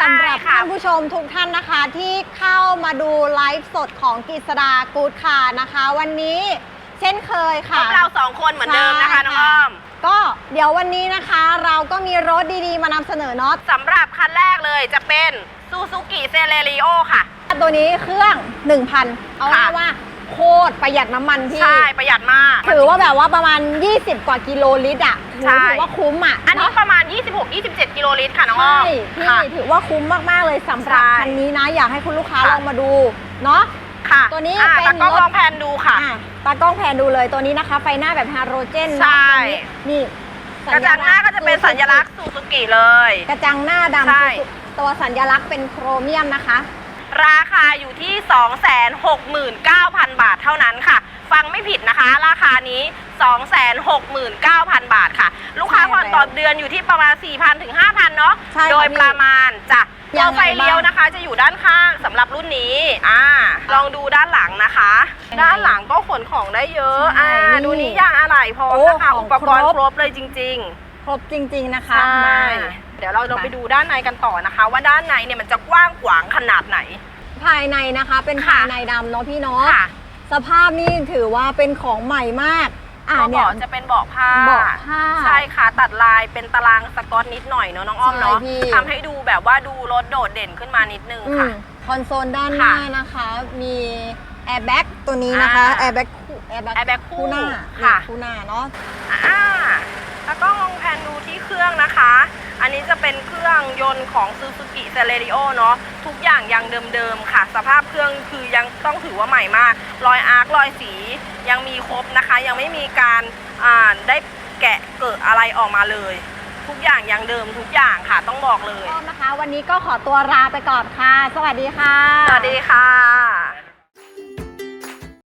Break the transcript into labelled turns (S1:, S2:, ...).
S1: สำหรับ
S2: ใช่ค่ะ
S1: ท่านผู้ชมทุกท่านนะคะที่เข้ามาดูไลฟ์สดของกฤษดากูดคาร์นะคะ วันนี้เช่นเคย
S2: พ
S1: ค่ะ
S2: วกเราสองคนเหมือนเดิมนะคะ
S1: ใช่
S2: น้องอ้อม
S1: ก็เดี๋ยววันนี้นะคะเราก็มีรถดีๆ มานำเสนอเนาะ
S2: สำหรับคันแรกเลยจะเป็นซูซูกิเซเลริโอค่ะ
S1: ตัวนี้เครื่อง 1,000 เอา
S2: ค่ะ
S1: ง่ายว่า โคตรประหยัดน้ำมันพี่
S2: ใช่ประหยัดมาก
S1: ถือว่าแบบว่าประมาณ 20 กว่ากิโลลิตรอะ
S2: ใช่
S1: ถือว่าคุ้มอะ
S2: อันนี้
S1: เาะ
S2: ประมาณ 26-27 กิโลลิตรค่ะน้องอ้อ
S1: ใช่
S2: ม
S1: พี่
S2: ค่ะ
S1: ถือว่าคุ้มมาก ๆ เลยสำหรับ
S2: ใช่
S1: คันนี้นะ อยากให้คุณลูกค้า
S2: ค่ะ
S1: ลองมาดู เนาะ
S2: ค่ะ
S1: ตัวนี้
S2: อ่า
S1: เป็น
S2: ตากล้อง
S1: รถ
S2: ลองแพนดูค่ะ
S1: อะตากล้องแพนดูเลยตัวนี้นะคะ ไฟหน้าแบบฮาโลเจน
S2: ใช่
S1: เนาะตัวนี้นี่
S2: กระจังหน้าก็จะเป็นสัญลักษณ์ซูซูกิเลย
S1: กระจังหน้าดำ
S2: ใช่
S1: ตัวสัญลักษณ์เป็นโครเมียมนะคะ
S2: ราคาอยู่ที่ 269,000 บาทเท่านั้นค่ะ ฟังไม่ผิดนะคะ ราคานี้ 269,000 บาทค่ะ ลูกค้า
S1: ใช่
S2: ผ่อน
S1: แล้ว
S2: ต่อเดือนอยู่ที่ประมาณ 4,000ถึง5,000 เนาะ
S1: ใช่ค่ะ
S2: โดย
S1: พี่
S2: ประมาณจ้ะ
S1: ยั
S2: ตัว
S1: งไง
S2: ไฟเลี้ยว
S1: บ้าง
S2: นะคะ จะอยู่ด้านข้างสำหรับรุ่นนี้อ่าลองดูด้านหลังนะคะ
S1: ยังไง
S2: ด้านหลังก็ขนของได้เยอะ
S1: ใช่
S2: อ่า
S1: นี่
S2: ดูนี้ยางอะไหล่พร้อม
S1: โอ้
S2: นะคะ
S1: ของ
S2: อุปกรณ์
S1: ครบ
S2: ครบเลยจริง ๆ
S1: ครบจริง ๆ นะคะ
S2: ใช่
S1: มา
S2: เดี๋ยวเราเราไปดูด้านในกันต่อนะคะ ว่าด้านในเนี่ยมันจะกว้างขวางขนาดไหน
S1: ภายในนะคะเป็น
S2: ค่ะ
S1: ภายในดำเนาะพี่เนาะ
S2: ค่ะ
S1: สภาพนี่ถือว่าเป็นของใหม่มาก อ่า
S2: ตัว
S1: เนี่
S2: เบายะจะเป็นเบาะผ้า
S1: เบาะผ้า
S2: ใช่ค่ะตัดลายเป็นตารางสกอตนิดหน่อยเนาะน้องอ้อมเนาะ
S1: ใช่พี่
S2: ทำให้ดูแบบว่าดูรถโดดเด่นขึ้นมานิดนึง
S1: อื
S2: ค่ะ
S1: มคอนโซลด้านหน้า
S2: ค่ะ
S1: นะคะ มีแอร์แบ็กตัวนี้นะคะ
S2: อ่า
S1: แอร์แบ็กคู่แอร์แบ็ก
S2: airbag คู่
S1: หน้า
S2: ค่ะ
S1: คู่หน้าเนาะ
S2: อ่าแล้วก็ลองแพนดูที่เครื่องนะคะ อันนี้จะเป็นเครื่องยนต์ของ Suzuki c e l e r i o เนาะทุกอย่างยังเดิมๆค่ะ สภาพเครื่องคือยังต้องถือว่าใหม่มาก รอยอาร์ครอยสียังมีครบนะคะ ยังไม่มีการอ่าได้แกะเกิดอะไรออกมาเลย ทุกอย่างยังเดิมทุกอย่างค่ะต้องบอกเลย
S1: ก็นะคะ วันนี้ก็ขอตัวลาไปก่อนค่ะ สวัสดีค่ะ
S2: สวัสดีค่ะ